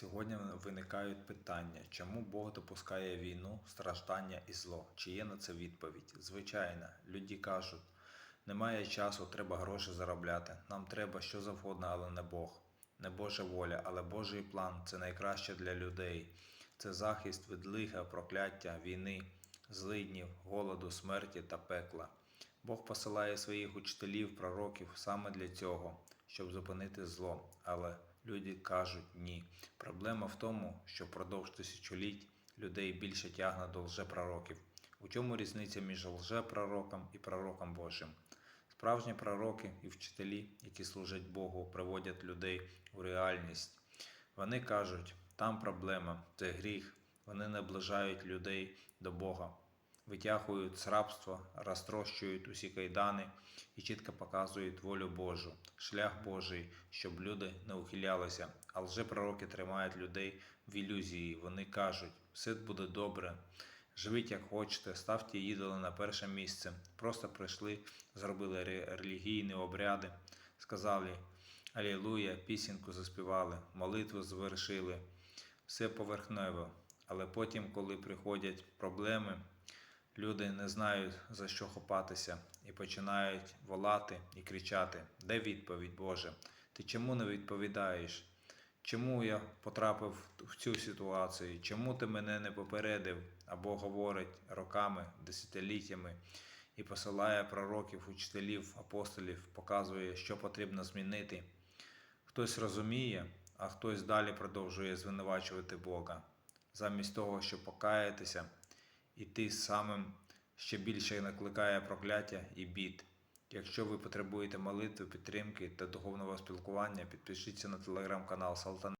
Сьогодні виникають питання, чому Бог допускає війну, страждання і зло? Чи є на це відповідь? Звичайно, люди кажуть, немає часу, треба гроші заробляти. Нам треба що завгодно, але не Бог. Не Божа воля, але Божий план це найкраще для людей. Це захист від лиха, прокляття, війни, злиднів, голоду, смерті та пекла. Бог посилає своїх учителів, пророків саме для цього, щоб зупинити зло. Але люди кажуть ні. Проблема в тому, що впродовж тисячоліть людей більше тягне до лжепророків. У чому різниця між лжепророком і пророком Божим? Справжні пророки і вчителі, які служать Богу, приводять людей у реальність. Вони кажуть, там проблема, це гріх. Вони наближають людей до Бога, витягують з рабства, розтрощують усі кайдани і чітко показують волю Божу, шлях Божий, щоб люди не ухилялися. А лжепророки тримають людей в ілюзії. Вони кажуть, все буде добре. Живіть як хочете, ставте ідоли на перше місце. Просто прийшли, зробили релігійні обряди, сказали Алілуя, пісеньку заспівали, молитву звершили. Все поверхнево. Але потім, коли приходять проблеми, люди не знають за що хопатися і починають волати і кричати: Де відповідь, Боже? Ти чому не відповідаєш? Чому я потрапив в цю ситуацію? Чому ти мене не попередив? Або говорить роками, десятиліттями і посилає пророків, учителів, апостолів, показує, що потрібно змінити. Хтось розуміє, а хтось далі продовжує звинувачувати Бога. Замість того, щоб покаятися, і ти самим ще більше накликає прокляття і бід. Якщо ви потребуєте молитви, підтримки та духовного спілкування, підпишіться на телеграм-канал Салтан.